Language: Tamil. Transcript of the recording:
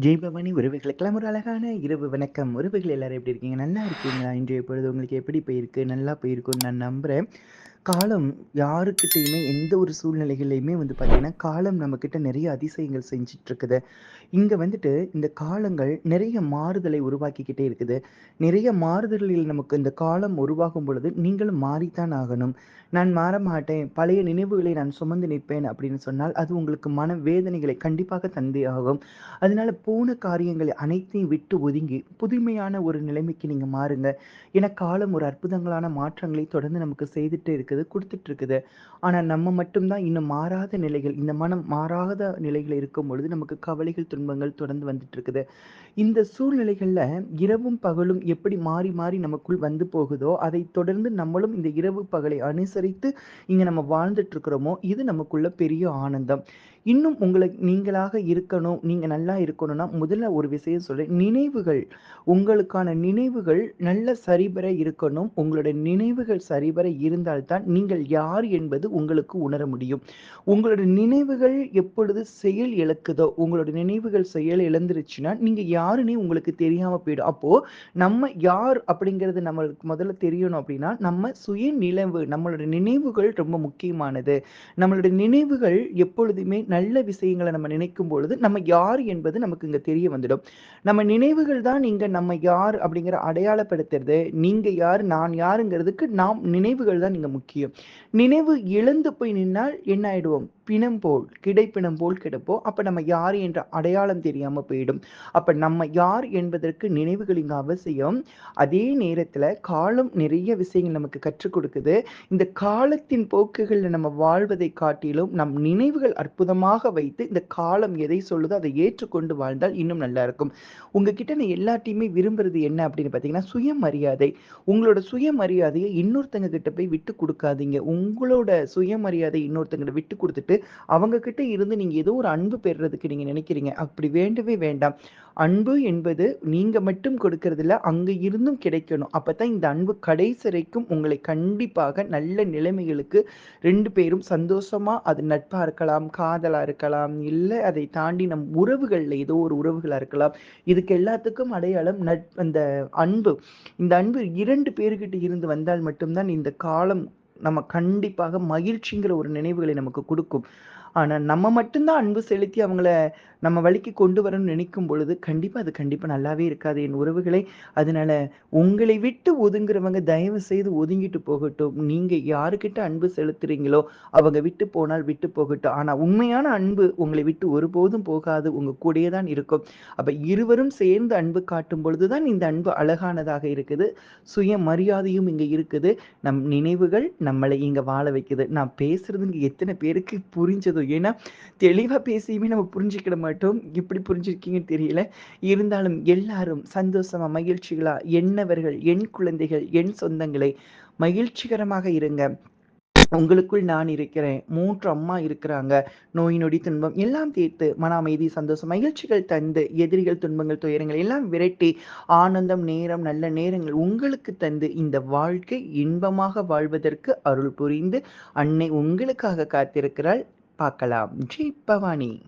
ஜெயபவானி உறவுகளுக்கெல்லாம் ஒரு அழகான இரவு வணக்கம். உறவுகள் எல்லாரும் எப்படி இருக்கீங்க? நல்லா இருக்கீங்களா? இன்றைய பொழுது உங்களுக்கு எப்படி போயிருக்கு? நல்லா போயிருக்குன்னு நான் நம்புகிறேன் காலம் யாருக்கிட்டையுமே எந்த ஒரு சூழ்நிலைகள்லையுமே வந்து பார்த்தீங்கன்னா காலம் நம்மக்கிட்ட நிறைய அதிசயங்கள் செஞ்சுட்டு இருக்குது இங்கே வந்துட்டு இந்த காலங்கள் நிறைய மாறுதலை உருவாக்கிக்கிட்டே இருக்குது. நிறைய மாறுதல்களில் நமக்கு இந்த காலம் உருவாகும் பொழுது நீங்களும் மாறித்தான் ஆகணும். நான் மாற மாட்டேன் பழைய நினைவுகளை நான் சுமந்து நிற்பேன் அப்படின்னு சொன்னால் அது உங்களுக்கு மன வேதனைகளை கண்டிப்பாக தந்தே ஆகும். அதனால போன காரியங்களை அனைத்தையும் விட்டு ஒதுங்கி புதுமையான ஒரு நிலைமைக்கு நீங்கள் மாறுங்க. ஏன்னா காலம் ஒரு அற்புதங்களான மாற்றங்களை தொடர்ந்து நமக்கு செய்துட்டு இருக்குது. கொடுத்துட்டு இருக்குது ஆனால் நம்ம மட்டும்தான் இன்னும் மாறாத நிலைகள் இந்த மனம் மாறாத நிலைகள் இருக்கும் பொழுது நமக்கு கவலைகள் துன்பங்கள் தொடர்ந்து வந்துட்டு இருக்குது இந்த சூழ்நிலைகளில் இரவும் பகலும் எப்படி மாறி மாறி நமக்குள் வந்து போகுதோ அதை தொடர்ந்து நம்மளும் இந்த இரவு பகலை அனுசரித்து இங்கே நம்ம வாழ்ந்துட்டு இருக்கிறோமோ இது நமக்குள்ள பெரிய ஆனந்தம். இன்னும் உங்களை நீங்களாக இருக்கணும் நீங்கள் நல்லா இருக்கணும்னா முதல்ல ஒரு விஷயம் சொல்கிறேன் நினைவுகள் உங்களுக்கான நினைவுகள் நல்ல சரிபர இருக்கணும். உங்களுடைய நினைவுகள் சரிபர இருந்தால்தான் நீங்கள் யார் என்பது உங்களுக்கு உணர முடியும். உங்களோட நினைவுகள் எப்பொழுது செயல் இழக்குதோ உங்களோட நினைவுகள் செயல் இழந்துருச்சுன்னா நீங்க யாருன்னே உங்களுக்கு தெரியாமல் போயிடும். அப்போ நம்ம யார் அப்படிங்கிறது நம்மளுக்கு முதல்ல தெரியணும் அப்படின்னா நம்ம சுய நினைவு நம்மளோட நினைவுகள் ரொம்ப முக்கியமானது. நம்மளோட நினைவுகள் எப்பொழுதுமே நல்ல விஷயங்களை நம்ம நினைக்கும் பொழுது நம்ம யார் என்பது நமக்கு இங்க தெரிய வந்துடும். நம்ம நினைவுகள் தான் நீங்க நம்ம யார் அப்படிங்கிற அடையாளப்படுத்துறது. நீங்க யார் நான் யாருங்கிறதுக்கு நாம் நினைவுகள் தான் நீங்க முக்கியம். நினைவு இழந்து போய் நின்னால் என்ன ஆயிடுவோம் பிணம் போல் கிடைப்பிணம் போல் கிடப்போ அப்ப நம்ம யார் என்ற அடையாளம் தெரியாம போயிடும். அப்ப நம்ம யார் என்பதற்கு நினைவுகள் அவசியம். அதே நேரத்துல காலம் நிறைய விஷயங்கள் நமக்கு கற்றுக் கொடுக்குது. இந்த காலத்தின் போக்குகளில் நம்ம வாழ்வதை காட்டிலும் நம் நினைவுகள் அற்புதமாக வைத்து இந்த காலம் எதை சொல்லுதோ அதை ஏற்றுக்கொண்டு வாழ்ந்தால் இன்னும் நல்லா இருக்கும். உங்ககிட்ட நான் எல்லாத்தையுமே விரும்புறது என்ன அப்படின்னு பார்த்தீங்கன்னா சுயமரியாதை. உங்களோட சுயமரியாதையை இன்னொருத்தங்க கிட்ட போய் விட்டு கொடுக்காதீங்க. உங்களோட சுயமரியாதை இன்னொருத்தங்கிட்ட விட்டு கொடுத்துட்டு அவங்க கிட்ட இருந்து நீங்க ஏதோ ஒரு அன்பு பெறுறதுக்கு நீங்க நினைக்கிறீங்க. அப்படி வேண்டவே வேண்டாம். அன்பு என்பது நீங்க மட்டும் கொடுக்கறதில்ல அங்கே அங்க இருந்தும் கிடைக்கணும். அப்பதான் இந்த அன்பு கடைசி வரைக்கும் உங்களை கண்டிப்பாக நல்ல நிலைமைகளுக்கு ரெண்டு பேரும் சந்தோஷமா அது நட்பா இருக்கலாம் காதலா இருக்கலாம் இல்லை அதை தாண்டி நம் உறவுகளில் ஏதோ ஒரு உறவுகளா இருக்கலாம். இதுக்கு எல்லாத்துக்கும் அடையாளம் நட் அந்த அன்பு. இந்த அன்பு இரண்டு பேருக்கிட்ட இருந்து வந்தால் மட்டும்தான் இந்த காலம் நம்ம கண்டிப்பாக மகிழ்ச்சிங்கிற ஒரு நினைவுகளை நமக்கு கொடுக்கும். ஆனால் நம்ம மட்டும்தான் அன்பு செலுத்தி அவங்கள நம்ம வழிக்கு கொண்டு வரணும்னு நினைக்கும் பொழுது கண்டிப்பாக அது கண்டிப்பாக நல்லாவே இருக்காது. என் உறவுகளை அதனால உங்களை விட்டு ஒதுங்குறவங்க தயவு செய்து ஒதுங்கிட்டு போகட்டும். நீங்கள் யாருக்கிட்ட அன்பு செலுத்துறீங்களோ அவங்க விட்டு போனால் விட்டு போகட்டும். ஆனால் உண்மையான அன்பு உங்களை விட்டு ஒருபோதும் போகாது. உங்கள் கூடயே தான் இருக்கும். அப்போ இருவரும் சேர்ந்து அன்பு காட்டும் பொழுது தான் இந்த அன்பு அழகானதாக இருக்குது. சுய மரியாதையும் இங்கே இருக்குது. நம் நினைவுகள் நம்மளை இங்கே வாழ வைக்குது. நான் பேசுறதுங்க எத்தனை பேருக்கு புரிஞ்சதோ ஏன்னா தெளிவாக பேசியுமே நம்ம புரிஞ்சுக்கிட மாட்டோம். எப்படி புரிஞ்சிருக்கீங்கன்னு தெரியல. இருந்தாலும் எல்லாரும் சந்தோஷமா மகிழ்ச்சிகளா என்னவர்கள் என் குழந்தைகள் என் சொந்தங்களை மகிழ்ச்சிகரமாக இருங்க. உங்களுக்குள் நான் இருக்கிறேன். மூன்று அம்மா இருக்கிறாங்க. நோய் நொடி துன்பம் எல்லாம் தீர்த்து மன அமைதி சந்தோஷம் மகிழ்ச்சிகள் தந்து எதிரிகள் துன்பங்கள் துயரங்கள் எல்லாம் விரட்டி ஆனந்தம் நேரம் நல்ல நேரங்கள் உங்களுக்கு தந்து இந்த வாழ்க்கை இன்பமாக வாழ்வதற்கு அருள் புரிந்து அன்னை உங்களுக்காக காத்திருக்கிறாள். பார்க்கலாம். ஜெய் பவானி.